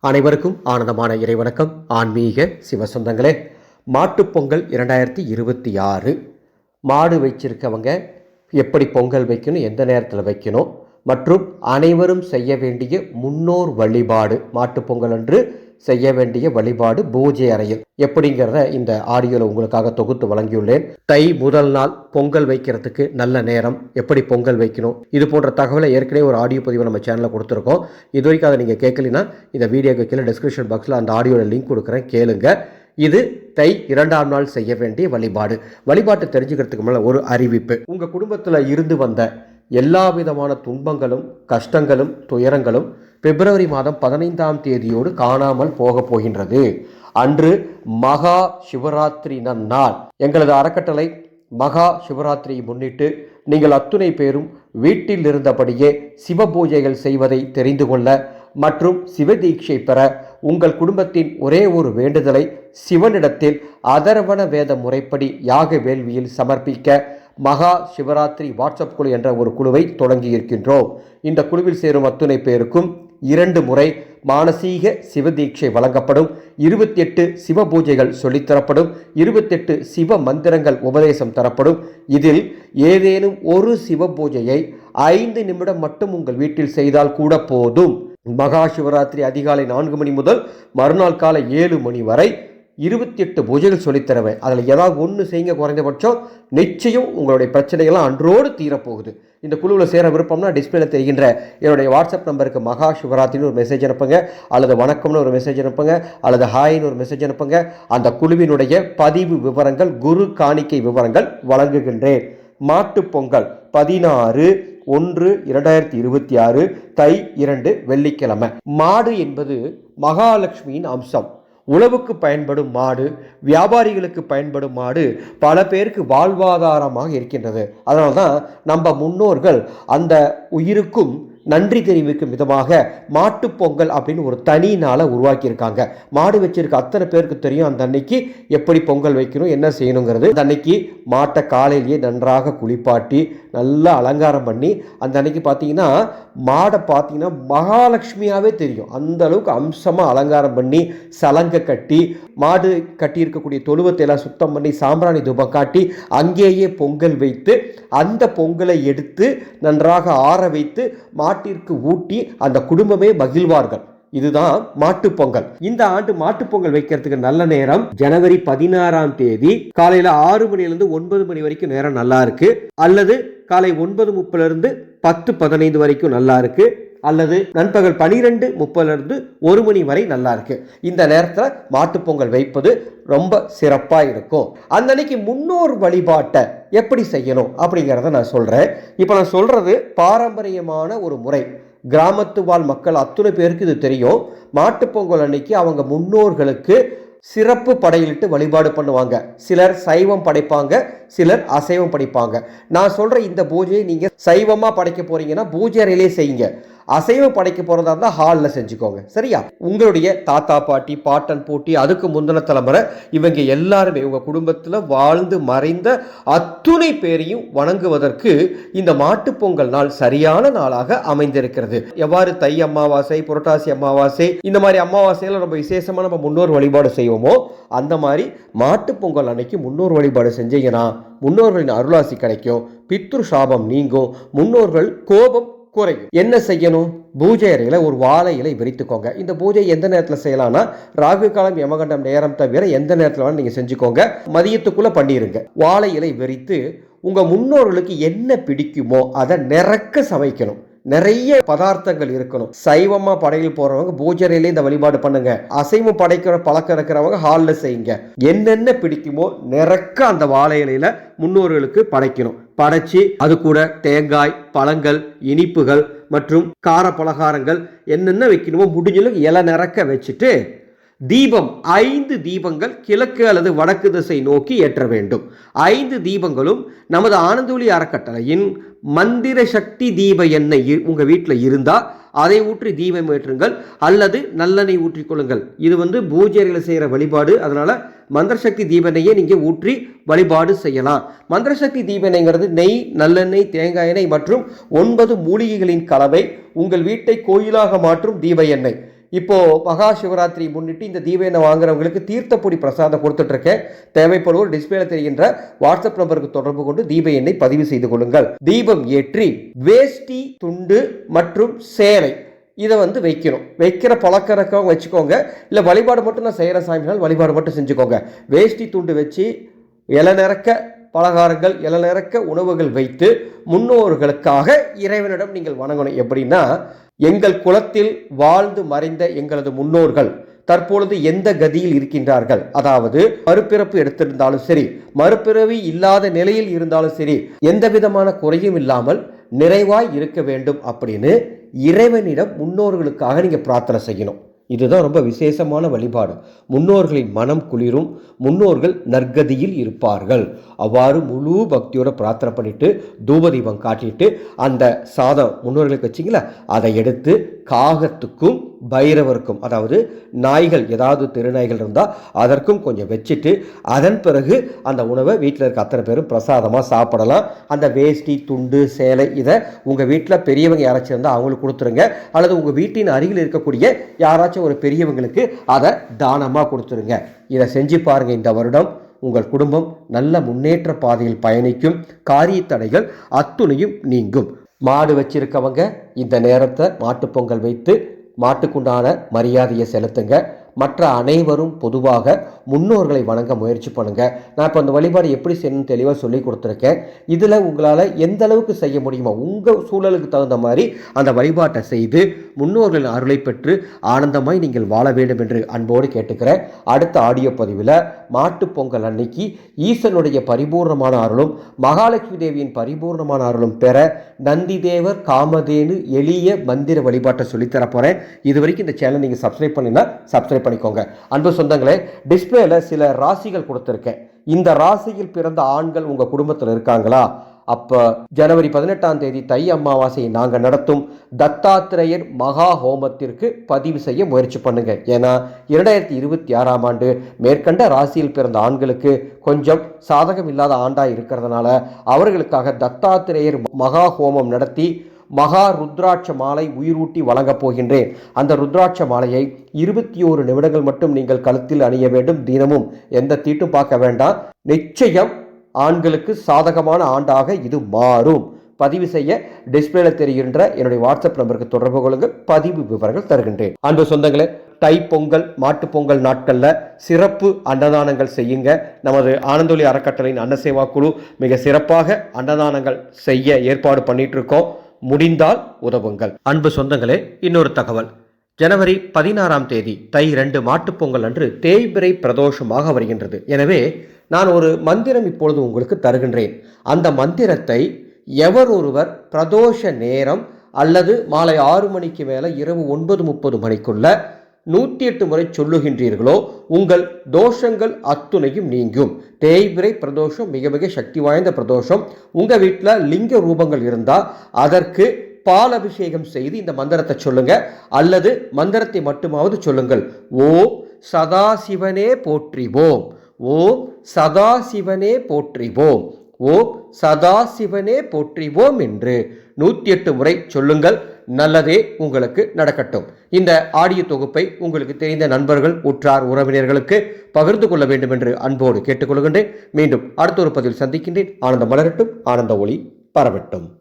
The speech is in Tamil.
அனைவருக்கும் ஆனந்தமான இறைவணக்கம். ஆன்மீக சிவசொந்தங்களே மாட்டுப் பொங்கல் இரண்டாயிரத்தி இருபத்தி ஆறு. மாடு வச்சிருக்கவங்க எப்படி பொங்கல் வைக்கணும் எந்த நேரத்தில் வைக்கணும் மற்றும் அனைவரும் செய்ய வேண்டிய முன்னோர் வழிபாடு மாட்டுப்பொங்கல் அன்று செய்ய வேண்டிய வழிபாடு பூஜை அறையில். எப்படிங்கிறத இந்த ஆடியோவில் உங்களுக்காக தொகுத்து வழங்கியுள்ளேன். தை முதல் நாள் பொங்கல் வைக்கிறதுக்கு நல்ல நேரம். எப்படி பொங்கல் வைக்கணும்? இது போன்ற தகவலை ஏற்கனவே ஒரு ஆடியோ பதிவு நம்ம சேனலில் கொடுத்துருக்கோம். இது வரைக்கும் அதை நீங்கள் கேட்கலினா இந்த வீடியோக்கு கீழே டிஸ்கிரிப்ஷன் பாக்ஸில் அந்த ஆடியோட லிங்க் கொடுக்குறேன். கேளுங்க. இது தை இரண்டாம் நாள் செய்ய வேண்டிய வழிபாடு. வழிபாட்டை தெரிஞ்சுக்கிறதுக்கு முன்னாடி ஒரு அறிவிப்பு. உங்கள் குடும்பத்தில் இருந்து வந்த எல்லா விதமான துன்பங்களும் கஷ்டங்களும் துயரங்களும் பிப்ரவரி மாதம் பதினைந்தாம் தேதியோடு காணாமல் போக போகின்றது. அன்று மகா சிவராத்திரி நன்னாள். எங்களது அறக்கட்டளை மகா சிவராத்திரியை முன்னிட்டு நீங்கள் அத்துணை பேரும் வீட்டில் இருந்தபடியே சிவ பூஜைகள் செய்வதை தெரிந்து கொள்ள மற்றும் சிவதீட்சை பெற உங்கள் குடும்பத்தின் ஒரே ஒரு வேண்டுதலை சிவனிடத்தில் அதர்வன வேத முறைப்படி யாக வேள்வியில் சமர்ப்பிக்க மகா சிவராத்திரி வாட்ஸ்அப் குழு என்ற ஒரு குழுவை தொடங்கி இருக்கின்றோம் இந்த குழுவில் சேரும் அத்துணை பேருக்கும் இரண்டு முறை மானசீக சிவதீட்சை வழங்கப்படும். இருபத்தெட்டு சிவ பூஜைகள் சொல்லித்தரப்படும் இருபத்தெட்டு சிவ மந்திரங்கள் உபதேசம் தரப்படும். இதில் ஏதேனும் ஒரு சிவ பூஜையை ஐந்து நிமிடம் மட்டும் உங்கள் வீட்டில் செய்தால் கூட போதும். மகா சிவராத்திரி அதிகாலை நான்கு மணி முதல் மறுநாள் காலை ஏழு மணி வரை இருபத்தி எட்டு பூஜைகள் சொல்லித்தருவேன் அதில் ஏதாவது ஒன்று செய்யுங்க குறைந்தபட்சம். நிச்சயம் உங்களுடைய பிரச்சனைகள்லாம் அன்றோடு தீரப்போகுது. இந்த குழுவில் சேர விருப்பம்னா டிஸ்பிளேல தெரிகின்ற என்னுடைய வாட்ஸ்அப் நம்பருக்கு மகா சிவராத்திரின்னு ஒரு மெசேஜ் அனுப்புங்க. அல்லது வணக்கம்னு ஒரு மெசேஜ் அனுப்புங்க. அல்லது ஹாய்னு ஒரு மெசேஜ் அனுப்புங்க. அந்த குழுவினுடைய பதிவு விவரங்கள் குரு காணிக்கை விவரங்கள் வழங்குகின்றேன். மாட்டுப் பொங்கல் பதினாறு ஒன்று இரண்டாயிரத்தி இருபத்தி ஆறு தை இரண்டு வெள்ளிக்கிழமை. மாடு என்பது மகாலட்சுமியின் அம்சம். உழவுக்கு பயன்படும் மாடு வியாபாரிகளுக்கு பயன்படும் மாடு பல பேருக்கு வாழ்வாதாரமாக இருக்கின்றது. அதனால தான் நம்ம முன்னோர்கள் அந்த உயிருக்கும் நன்றி தெரிவிக்கும் விதமாக மாட்டுப் பொங்கல் அப்படின்னு ஒரு தனி நாளை உருவாக்கியிருக்காங்க. மாடு வச்சிருக்க அத்தனை பேருக்கு தெரியும் அந்த அன்னைக்கு எப்படி பொங்கல் வைக்கணும் என்ன செய்யணுங்கிறது. அந்த அன்னைக்கு மாட்டை காலையிலேயே நன்றாக குளிப்பாட்டி நல்லா அலங்காரம் பண்ணி அந்த அன்னைக்கு பார்த்தீங்கன்னா மாடை பார்த்தீங்கன்னா மகாலட்சுமியாகவே தெரியும். அந்த அளவுக்கு அம்சமாக அலங்காரம் பண்ணி சலங்கை கட்டி மாடு கட்டி இருக்கக்கூடிய தொழுவத்தை எல்லாம் சுத்தம் பண்ணி சாம்பிராணி தூபம் காட்டி அங்கேயே பொங்கல் வைத்து அந்த பொங்கலை எடுத்து நன்றாக ஆற வைத்து மாட்டு மாட்டிற்கு ஊட்டி அந்த குடும்பமே மகிழ்வார்கள். இதுதான் மாட்டுப் பொங்கல். இந்த ஆண்டு மாட்டுப்பொங்கல் வைக்கிறதுக்கு நல்ல நேரம். ஜனவரி பதினாறாம் தேதி காலையில ஆறு மணில இருந்து ஒன்பது மணி வரைக்கும் நேரம் நல்லா இருக்கு. அல்லது காலை ஒன்பது முப்பதுல இருந்து பத்து பதினைந்து வரைக்கும் நல்லா இருக்கு. அல்லது நண்பகல் பனிரெண்டு முப்பதுலேருந்து ஒரு மணி வரை நல்லா இருக்கு. இந்த நேரத்தில் மாட்டுப்பொங்கல் வைப்பது ரொம்ப சிறப்பாக இருக்கும். அந்த அன்னைக்கு முன்னோர் வழிபாட்டை எப்படி செய்யணும் அப்படிங்கிறத நான் சொல்கிறேன் இப்போ நான் சொல்கிறது பாரம்பரியமான ஒரு முறை. கிராமத்து வாழ் மக்கள் அத்துணை பேருக்கு இது தெரியும். மாட்டுப்பொங்கல் அன்னைக்கு அவங்க முன்னோர்களுக்கு சிறப்பு படையிலிட்டு வழிபாடு பண்ணுவாங்க. சிலர் சைவம் படைப்பாங்க சிலர் அசைவம் படைப்பாங்க. நான் சொல்கிற இந்த பூஜையை நீங்கள் சைவமாக படைக்க போகிறீங்கன்னா பூஜை அறையிலே செய்யுங்க. அசைவம் படைக்க போகிறதா இருந்தால் ஹாலில் செஞ்சுக்கோங்க. சரியா? உங்களுடைய தாத்தா பாட்டி பாட்டன் போட்டி அதுக்கு முந்தின தலைமுறை இவங்க எல்லாருமே உங்கள் குடும்பத்தில் வாழ்ந்து மறைந்த அத்துணை பேரையும் வணங்குவதற்கு இந்த மாட்டுப் பொங்கல் நாள் சரியான நாளாக அமைந்திருக்கிறது. எவ்வாறு தை அமாவாசை புரட்டாசி அமாவாசை இந்த மாதிரி அமாவாசையில் ரொம்ப விசேஷமாக நம்ம முன்னோர் வழிபாடு செய்வோமோ அந்த மாதிரி மாட்டுப் பொங்கல் அன்னைக்கு முன்னோர் வழிபாடு செஞ்சீங்கன்னா முன்னோர்களின் அருளாசி கிடைக்கும் பித்ரு சாபம் நீங்கும் முன்னோர்கள் கோபம் குறையும். என்ன செய்யணும்? பூஜை அறையில் ஒரு வாழை இலை விரித்துக்கோங்க. இந்த பூஜை எந்த நேரத்தில் செய்யலாம்னா ராகு காலம் யமகண்டம் நேரம் தவிர எந்த நேரத்தில் வேணாலும் நீங்கள் செஞ்சுக்கோங்க. மதியத்துக்குள்ளே பண்ணிடுங்க வாழை இலை விரித்து உங்கள் முன்னோர்களுக்கு என்ன பிடிக்குமோ அதை நிறக்க சமைக்கணும். நிறைய பதார்த்தங்கள் இருக்கணும். சைவமா படையில் போறவங்க பூஜரையிலே இந்த வழிபாடு பண்ணுங்க. அசைவம் படைக்கிற பழக்கம் இருக்கிறவங்க ஹாலில் செய்யுங்க. என்னென்ன பிடிக்குமோ நிறக்க அந்த வாழை இலையில முன்னோர்களுக்கு படைக்கணும். படைச்சு அது கூட தேங்காய் பழங்கள் இனிப்புகள் மற்றும் கார பலகாரங்கள் என்னென்ன வைக்கணுமோ முடிஞ்சளவுக்கு இலை நிறக்க வச்சுட்டு தீபம் ஐந்து தீபங்கள் கிழக்கு அல்லது வடக்கு திசை நோக்கி ஏற்ற வேண்டும். ஐந்து தீபங்களும் நமது ஆனந்தொலி அறக்கட்டளையின் மந்திர சக்தி தீப எண்ணெய் உங்கள் வீட்டில் இருந்தால் அதை ஊற்றி தீபம் ஏற்றுங்கள் அல்லது நல்லெண்ணெய் ஊற்றிக்கொள்ளுங்கள் இது வந்து பூஜைகளை செய்கிற வழிபாடு. அதனால் மந்திர சக்தி நீங்கள் ஊற்றி வழிபாடு செய்யலாம். மந்திர சக்தி நெய் நல்லெண்ணெய் தேங்காய் எண்ணெய் மற்றும் ஒன்பது மூலிகைகளின் கலவை உங்கள் வீட்டை கோயிலாக மாற்றும் தீப எண்ணெய். இப்போது மகா சிவராத்திரி முன்னிட்டு இந்த தீபெண்ணை வாங்குறவங்களுக்கு தீர்த்தப்பொடி பிரசாதம் கொடுத்துட்ருக்கேன். தேவைப்படுவோர் டிஸ்பிளேல தெரிகின்ற வாட்ஸ்அப் நம்பருக்கு தொடர்பு கொண்டு தீப எண்ணை பதிவு செய்து கொள்ளுங்கள். தீபம் ஏற்றி வேஷ்டி துண்டு மற்றும் சேலை இதை வந்து வைக்கணும். வைக்கிற பழக்கறக்கம் வச்சுக்கோங்க. இல்லை வழிபாடு மட்டும் நான் செய்கிற சாமினால் வழிபாடு மட்டும் செஞ்சுக்கோங்க. வேஷ்டி துண்டு வச்சு இலை நிறக்க பலகாரங்கள் இளநிறக்க உணவுகள் வைத்து முன்னோர்களுக்காக இறைவனிடம் நீங்கள் வணங்கணும். எப்படின்னா எங்கள் குலத்தில் வாழ்ந்து மறைந்த எங்களது முன்னோர்கள் தற்பொழுது எந்த கதியில் இருக்கின்றார்கள்? அதாவது மறுபிறப்பு எடுத்திருந்தாலும் சரி மறுபிறவி இல்லாத நிலையில் இருந்தாலும் சரி எந்த விதமான குறையும் இல்லாமல் நிறைவாய் இருக்க வேண்டும் அப்படின்னு இறைவனிடம் முன்னோர்களுக்காக நீங்கள் பிரார்த்தனை செய்யணும். இதுதான் ரொம்ப விசேஷமான வழிபாடு. முன்னோர்களின் மனம் குளிரும் முன்னோர்கள் நற்கதியில் இருப்பார்கள். அவ்வாறு முழு பக்தியோட பிரார்த்தனை பண்ணிட்டு தூபதீபம் காட்டிட்டு அந்த சாதம் முன்னோர்களுக்கு வச்சிங்களா அதை எடுத்து காகத்துக்கும் பைரவருக்கும் அதாவது நாய்கள் ஏதாவது திருநாய்கள் இருந்தால் அதற்கும் கொஞ்சம் வச்சுட்டு அதன் பிறகு அந்த உணவை வீட்டில் இருக்க அத்தனை பேரும் பிரசாதமாக சாப்பிடலாம். அந்த வேஷ்டி துண்டு சேலை இதை உங்கள் வீட்டில் பெரியவங்க யாராச்சும் இருந்தால் அவங்களுக்கு கொடுத்துருங்க. அல்லது உங்கள் வீட்டின் அருகில் இருக்கக்கூடிய யாராச்சும் ஒரு பெரியவங்களுக்கு அதை தானமாக கொடுத்துருங்க. இதை செஞ்சு பாருங்கள் இந்த வருடம். உங்கள் குடும்பம் நல்ல முன்னேற்ற பாதையில் பயணிக்கும். காரிய தடைகள் அத்துணையும் நீங்கும். மாடு வச்சிருக்கவங்க இந்த நேரத்தை மாட்டுப் பொங்கல் வைத்து மாட்டுக்குண்டான மரியாதையை செலுத்துங்க. மற்ற அனைவரும் பொதுவாக முன்னோர்களை வணங்க முயற்சி பண்ணுங்க. நான் இப்போ அந்த வழிபாடு எப்படி செய்யணும்னு தெளிவாக சொல்லி கொடுத்துருக்கேன். இதில் உங்களால் எந்த அளவுக்கு செய்ய முடியுமோ உங்கள் சூழலுக்கு தகுந்த மாதிரி அந்த வழிபாட்டை செய்து முன்னோர்களின் அருளை பெற்று ஆனந்தமாய் நீங்கள் வாழ வேண்டும் என்று அன்போடு கேட்டுக்கிறேன். அடுத்த ஆடியோ பதிவில் மாட்டுப் பொங்கல் அன்னைக்கு ஈசனுடைய பரிபூர்ணமான அருளும் மகாலட்சுமி தேவியின் பரிபூர்ணமான அருளும் பெற நந்திதேவர் காமதேனு எளிய மந்திர வழிபாட்டை சொல்லித்தர போகிறேன் இது வரைக்கும் இந்த சேனல் நீங்கள் சப்ஸ்கிரைப் பண்ணினா சப்ஸ்கிரைப் பண்ணிக்கோங்க அன்பு சொந்தங்களே டிஸ்பிளேல சில ராசிகள் கொடுத்துருக்கேன். இந்த ராசியில் பிறந்த ஆண்கள் உங்கள் குடும்பத்தில் இருக்காங்களா? அப்போ ஜனவரி பதினெட்டாம் தேதி தை அமாவாசையை நாங்கள் நடத்தும். தத்தாத்திரேயர் மகா ஹோமத்திற்கு பதிவு செய்ய முயற்சி பண்ணுங்க. ஏன்னா இரண்டாயிரத்தி இருபத்தி ஆறாம் ஆண்டு மேற்கண்ட ராசியில் பிறந்த ஆண்களுக்கு கொஞ்சம் சாதகம் இல்லாத ஆண்டாக இருக்கிறதுனால அவர்களுக்காக தத்தாத்திரேயர் மகா ஹோமம் நடத்தி மகா ருத்ராட்ச மாலை உயிரூட்டி வழங்கப் போகின்றேன். அந்த ருத்ராட்ச மாலையை இருபத்தி ஓரு நிமிடங்கள் மட்டும் நீங்கள் கழுத்தில் அணிய வேண்டும். தினமும் எந்த தீட்டும் பார்க்க வேண்டாம். நிச்சயம் ஆண்களுக்கு சாதகமான ஆண்டாக இது மாறும். பதிவு செய்ய டிஸ்பிளேல தெரிகின்ற என்னுடைய வாட்ஸ்அப் நம்பருக்கு தொடர்பு கொள்ளுங்கள் பதிவு விவரங்கள் தருகின்றேன். அன்பு சொந்தங்களே தை பொங்கல் மாட்டுப் பொங்கல் நாட்களில் சிறப்பு அன்னதானங்கள் செய்யுங்க. நமது ஆனந்தொலி அறக்கட்டளையின் அன்னசேவா குழு மிக சிறப்பாக அன்னதானங்கள் செய்ய ஏற்பாடு பண்ணிட்டு இருக்கோம். முடிந்தால் உதவுங்கள். அன்பு சொந்தங்களே இன்னொரு தகவல். ஜனவரி பதினாறாம் தேதி தை ரெண்டு மாட்டுப் பொங்கல் அன்று தேய்பிரை பிரதோஷமாக வருகின்றது. எனவே நான் ஒரு மந்திரம் இப்பொழுது உங்களுக்கு தருகின்றேன். அந்த மந்திரத்தை எவர் ஒருவர் பிரதோஷ நேரம் அல்லது மாலை ஆறு மணிக்கு மேலே இரவு ஒன்பது முப்பது மணிக்குள்ள நூற்றி எட்டு முறை சொல்லுகின்றீர்களோ உங்கள் தோஷங்கள் அத்துணையும் நீங்கும். தேய்பிரை பிரதோஷம் மிக மிக சக்தி வாய்ந்த பிரதோஷம். உங்கள் வீட்டில் லிங்க ரூபங்கள் இருந்தால் அதற்கு பால் அபிஷேகம் செய்து இந்த மந்திரத்தை சொல்லுங்க. அல்லது மந்திரத்தை மட்டுமாவது சொல்லுங்கள். ஓம் சதாசிவனே போற்றிவோம். ஓம் சதாசிவனே போற்றிவோம். ஓம் சதாசிவனே போற்றிவோம் என்று நூற்றி எட்டு முறை சொல்லுங்கள். நல்லதே உங்களுக்கு நடக்கட்டும். இந்த ஆடிய தொகுப்பை உங்களுக்கு தெரிந்த நண்பர்கள் உற்றார் உறவினர்களுக்கு பகிர்ந்து கொள்ள வேண்டும் என்று அன்போடு கேட்டுக்கொள்கின்றேன். மீண்டும் அடுத்த ஒரு பதிவில் சந்திக்கின்றேன். ஆனந்த மலரட்டும் ஆனந்த ஒளி பரவட்டும்.